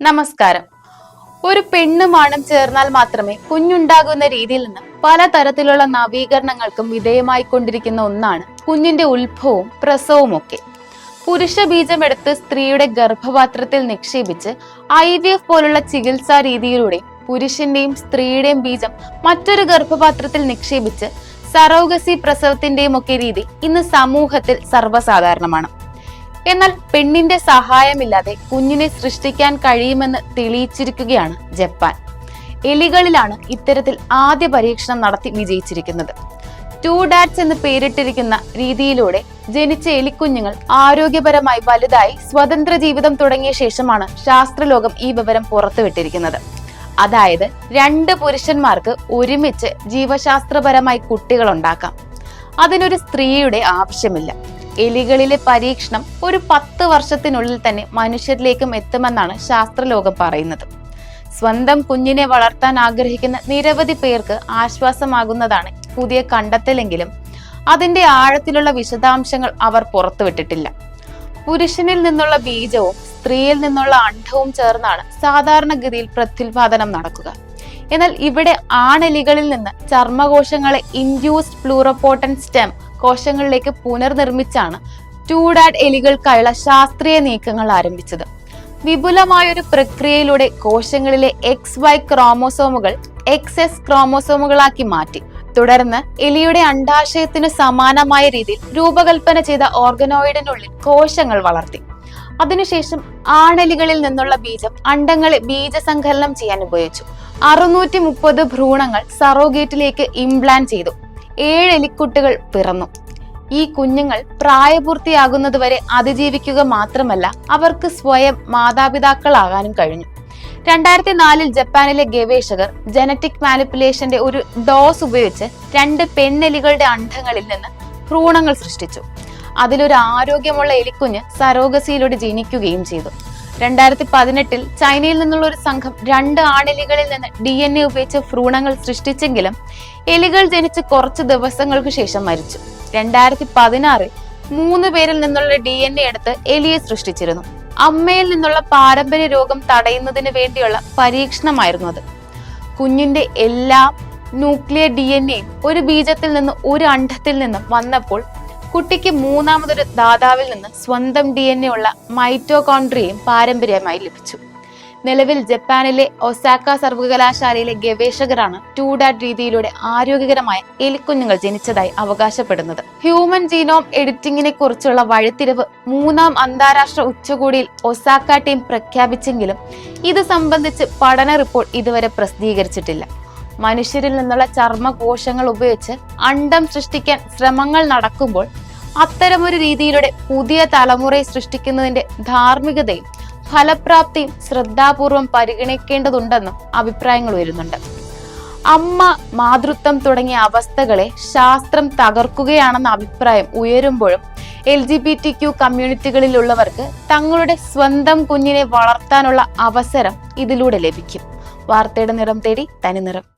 നമസ്കാരം. ഒരു പെണ്ണും ആണും ചേർന്നാൽ മാത്രമേ കുഞ്ഞുണ്ടാകുന്ന രീതിയിൽ നിന്ന് പലതരത്തിലുള്ള നവീകരണങ്ങൾക്കും വിധേയമായി കൊണ്ടിരിക്കുന്ന ഒന്നാണ് കുഞ്ഞിന്റെ ഉത്ഭവവും പ്രസവവും ഒക്കെ. പുരുഷ ബീജം എടുത്ത് സ്ത്രീയുടെ ഗർഭപാത്രത്തിൽ നിക്ഷേപിച്ച് ഐ വി എഫ് പോലുള്ള ചികിത്സാ രീതിയിലൂടെ പുരുഷന്റെയും സ്ത്രീയുടെയും ബീജം മറ്റൊരു ഗർഭപാത്രത്തിൽ നിക്ഷേപിച്ച് സറോഗസി പ്രസവത്തിന്റെയും ഒക്കെ രീതി ഇന്ന് സമൂഹത്തിൽ സർവസാധാരണമാണ്. എന്നാൽ പെണ്ണിന്റെ സഹായമില്ലാതെ കുഞ്ഞിനെ സൃഷ്ടിക്കാൻ കഴിയുമെന്ന് തെളിയിച്ചിരിക്കുകയാണ് ജപ്പാൻ. എലികളിലാണ് ഇത്തരത്തിൽ ആദ്യ പരീക്ഷണം നടത്തി വിജയിച്ചിരിക്കുന്നത്. ടു ഡാറ്റ്സ് എന്ന് പേരിട്ടിരിക്കുന്ന രീതിയിലൂടെ ജനിച്ച എലിക്കുഞ്ഞുങ്ങൾ ആരോഗ്യപരമായി വലുതായി സ്വതന്ത്ര ജീവിതം തുടങ്ങിയ ശേഷമാണ് ശാസ്ത്രലോകം ഈ വിവരം പുറത്തുവിട്ടിരിക്കുന്നത്. അതായത് രണ്ട് പുരുഷന്മാർക്ക് ഒരുമിച്ച് ജീവശാസ്ത്രപരമായി കുട്ടികൾ ഉണ്ടാക്കാം അതിനൊരു സ്ത്രീയുടെ ആവശ്യമില്ല. എലികളിലെ പരീക്ഷണം ഒരു പത്ത് വർഷത്തിനുള്ളിൽ തന്നെ മനുഷ്യരിലേക്കും എത്തുമെന്നാണ് ശാസ്ത്രലോകം പറയുന്നത്. സ്വന്തം കുഞ്ഞിനെ വളർത്താൻ ആഗ്രഹിക്കുന്ന നിരവധി പേർക്ക് ആശ്വാസമാകുന്നതാണ് പുതിയ കണ്ടെത്തലെങ്കിലും അതിന്റെ ആഴത്തിലുള്ള വിശദാംശങ്ങൾ അവർ പുറത്തുവിട്ടിട്ടില്ല. പുരുഷനിൽ നിന്നുള്ള ബീജവും സ്ത്രീയിൽ നിന്നുള്ള അണ്ഡവും ചേർന്നാണ് സാധാരണഗതിയിൽ പ്രത്യുൽപാദനം നടക്കുക. എന്നാൽ ഇവിടെ ആണെലികളിൽ നിന്ന് ചർമ്മകോശങ്ങളെ ഇൻഡ്യൂസ്ഡ് പ്ലൂറോപോട്ടൻ സ്റ്റെം കോശങ്ങളിലേക്ക് പുനർനിർമ്മിച്ചാണ് ടൂഡാഡ് എലികൾക്കായുള്ള ശാസ്ത്രീയ നീക്കങ്ങൾ ആരംഭിച്ചത്. വിപുലമായൊരു പ്രക്രിയയിലൂടെ കോശങ്ങളിലെ എക്സ് വൈ ക്രോമോസോമുകൾ എക്സ് എസ് ക്രോമോസോമുകളാക്കി മാറ്റി. തുടർന്ന് എലിയുടെ അണ്ടാശയത്തിന് സമാനമായ രീതിയിൽ രൂപകൽപ്പന ചെയ്ത ഓർഗനോയിഡിനുള്ളിൽ കോശങ്ങൾ വളർത്തി. അതിനുശേഷം ആണലികളിൽ നിന്നുള്ള ബീജം അണ്ടങ്ങളെ ബീജസങ്കലനം ചെയ്യാൻ ഉപയോഗിച്ചു. അറുന്നൂറ്റി മുപ്പത് ഭ്രൂണങ്ങൾ സറോഗേറ്റിലേക്ക് ഇംപ്ലാന്റ് ചെയ്തു. ഏഴ് എലിക്കുട്ടികൾ പിറന്നു. ഈ കുഞ്ഞുങ്ങൾ പ്രായപൂർത്തിയാകുന്നതുവരെ അതിജീവിക്കുക മാത്രമല്ല അവർക്ക് സ്വയം മാതാപിതാക്കളാകാനും കഴിഞ്ഞു. രണ്ടായിരത്തി നാലിൽ ജപ്പാനിലെ ഗവേഷകർ ജനറ്റിക് മാനിപ്പുലേഷന്റെ ഒരു ഡോസ് ഉപയോഗിച്ച് രണ്ട് പെണ്ണെലികളുടെ അണ്ഡങ്ങളിൽ നിന്ന് ഭ്രൂണങ്ങൾ സൃഷ്ടിച്ചു. അതിലൊരു ആരോഗ്യമുള്ള എലിക്കുഞ്ഞ് സരോഗസിയിലൂടെ ജനിക്കുകയും ചെയ്തു. രണ്ടായിരത്തി പതിനെട്ടിൽ ചൈനയിൽ നിന്നുള്ള ഒരു സംഘം രണ്ട് ആണെലികളിൽ നിന്ന് ഡി എൻ എ ഉപയോഗിച്ച് ഭ്രൂണങ്ങൾ സൃഷ്ടിച്ചെങ്കിലും എലികൾ ജനിച്ച് കുറച്ച് ദിവസങ്ങൾക്ക് ശേഷം മരിച്ചു. രണ്ടായിരത്തി പതിനാറിൽ മൂന്ന് പേരിൽ നിന്നുള്ള ഡി എൻ എ എടുത്ത് എലിയെ സൃഷ്ടിച്ചിരുന്നു. അമ്മയിൽ നിന്നുള്ള പാരമ്പര്യ രോഗം തടയുന്നതിന് വേണ്ടിയുള്ള പരീക്ഷണമായിരുന്നു അത്. കുഞ്ഞിന്റെ എല്ലാ ന്യൂക്ലിയർ ഡി എൻ എയും ഒരു ബീജത്തിൽ നിന്ന് ഒരു അണ്ഡത്തിൽ നിന്നും വന്നപ്പോൾ കുട്ടിക്ക് മൂന്നാമതൊരു ദാതാവിൽ നിന്ന് സ്വന്തം ഡി എൻ എ ഉള്ള മൈറ്റോകോൺട്രിയയും പാരമ്പര്യമായി ലഭിച്ചു. നിലവിൽ ജപ്പാനിലെ ഒസാക്ക സർവകലാശാലയിലെ ഗവേഷകരാണ് ടൂഡാറ്റ് രീതിയിലൂടെ ആരോഗ്യകരമായ എലിക്കുഞ്ഞുങ്ങൾ ജനിച്ചതായി അവകാശപ്പെടുന്നത്. ഹ്യൂമൻ ജീനോം എഡിറ്റിംഗിനെ കുറിച്ചുള്ള വഴിത്തിരിവ് മൂന്നാം അന്താരാഷ്ട്ര ഉച്ചകോടിയിൽ ഒസാക്ക ടീം പ്രഖ്യാപിച്ചെങ്കിലും ഇത് സംബന്ധിച്ച് പഠന റിപ്പോർട്ട് ഇതുവരെ പ്രസിദ്ധീകരിച്ചിട്ടില്ല. മനുഷ്യരിൽ നിന്നുള്ള ചർമ്മകോശങ്ങൾ ഉപയോഗിച്ച് അണ്ടം സൃഷ്ടിക്കാൻ ശ്രമങ്ങൾ നടക്കുമ്പോൾ അത്തരമൊരു രീതിയിലൂടെ പുതിയ തലമുറയെ സൃഷ്ടിക്കുന്നതിന്റെ ധാർമ്മികതയും ഫലപ്രാപ്തിയും ശ്രദ്ധാപൂർവം പരിഗണിക്കേണ്ടതുണ്ടെന്നും അഭിപ്രായങ്ങൾ വരുന്നുണ്ട് അമ്മ മാതൃത്വം തുടങ്ങിയ അവസ്ഥകളെ ശാസ്ത്രം തകർക്കുകയാണെന്ന അഭിപ്രായം ഉയരുമ്പോഴും L G B T Q കമ്മ്യൂണിറ്റികളിലുള്ളവർക്ക് തങ്ങളുടെ സ്വന്തം കുഞ്ഞിനെ വളർത്താനുള്ള അവസരം ഇതിലൂടെ ലഭിക്കും. വാർത്തയുടെ നിറം തേടി തനി നിറം.